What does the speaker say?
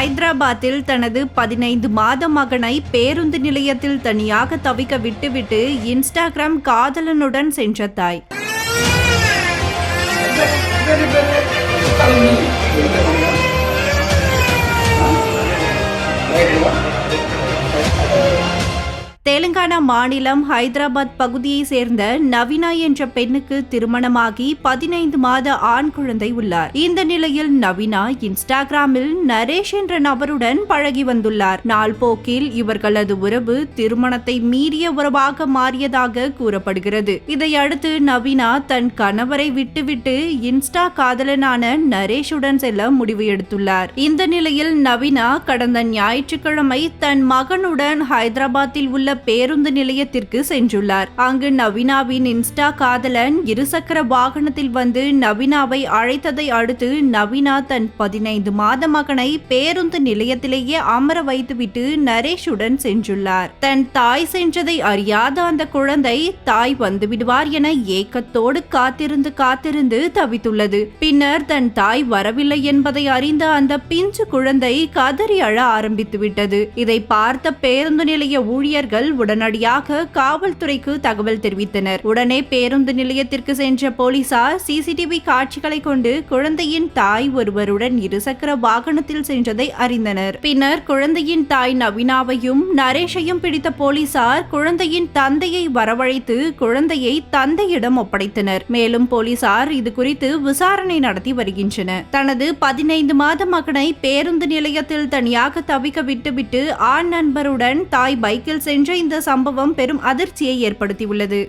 ஹைதராபாத்தில் தனது பதினைந்து மாத மகனை பேருந்து நிலையத்தில் தனியாக தவிக்க விட்டுவிட்டு இன்ஸ்டாகிராம் காதலனுடன் சென்ற தாய். தெலுங்கானா மாநிலம் ஹைதராபாத் பகுதியை சேர்ந்த நவீனா என்ற பெண்ணுக்கு திருமணமாகி பதினைந்து மாத ஆண் குழந்தை உள்ளார். இந்த நிலையில் நவீனா இன்ஸ்டாகிராமில் நரேஷ் என்ற நபருடன் பழகி வந்துள்ளார். நாள் போக்கில் இவர்களது உறவு திருமணத்தை மீறிய உறவாக மாறியதாக கூறப்படுகிறது. இதையடுத்து நவீனா தன் கணவரை விட்டுவிட்டு இன்ஸ்டா காதலனான நரேஷுடன் செல்ல முடிவு எடுத்துள்ளார். இந்த நிலையில் நவீனா கடந்த ஞாயிற்றுக்கிழமை தன் மகனுடன் ஹைதராபாத்தில் உள்ள பேருந்து நிலையத்திற்கு சென்றுள்ளார். அங்கு நவீனாவின் இன்ஸ்டா காதலன் இருசக்கர வாகனத்தில் வந்து நவீனாவை அழைத்ததை அடுத்து நவீனா தன் பதினைந்து மாத மகனை பேருந்து நிலையத்திலேயே அமர வைத்துவிட்டு நரேஷுடன் சென்றுள்ளார். தன் தாய் சென்றதை அறியாத அந்த குழந்தை தாய் வந்துவிடுவார் என ஏக்கத்தோடு காத்திருந்து காத்திருந்து தவித்துள்ளது. பின்னர் தன் தாய் வரவில்லை என்பதை அறிந்த அந்த பிஞ்சு குழந்தை கதறி அழ ஆரம்பித்து விட்டது இதை பார்த்த பேருந்து நிலைய ஊழியர்கள் உடனடியாக காவல்துறைக்கு தகவல் தெரிவித்தனர். உடனே பேருந்து நிலையத்திற்கு சென்ற போலீசார் சிசிடிவி காட்சிகளை கொண்டு குழந்தையின் தாய் ஒருவருடன் இருசக்கர வாகனத்தில் சென்றதை அறிந்தனர். பின்னர் குழந்தையின் தாய் நவீனாவையும் நரேஷையும் பிடித்த போலீசார் குழந்தையின் தந்தையை வரவழைத்து குழந்தையை தந்தையிடம் ஒப்படைத்தனர். மேலும் போலீசார் இது குறித்து விசாரணை நடத்தி வருகின்றனர். தனது பதினைந்து மாத மகனை பேருந்து நிலையத்தில் தனியாக தவிக்க விட்டுவிட்டு ஆண் நண்பருடன் தாய் பைக்கில் சென்று இந்த சம்பவம் பெரும் அதிர்ச்சியை ஏற்படுத்தியுள்ளது.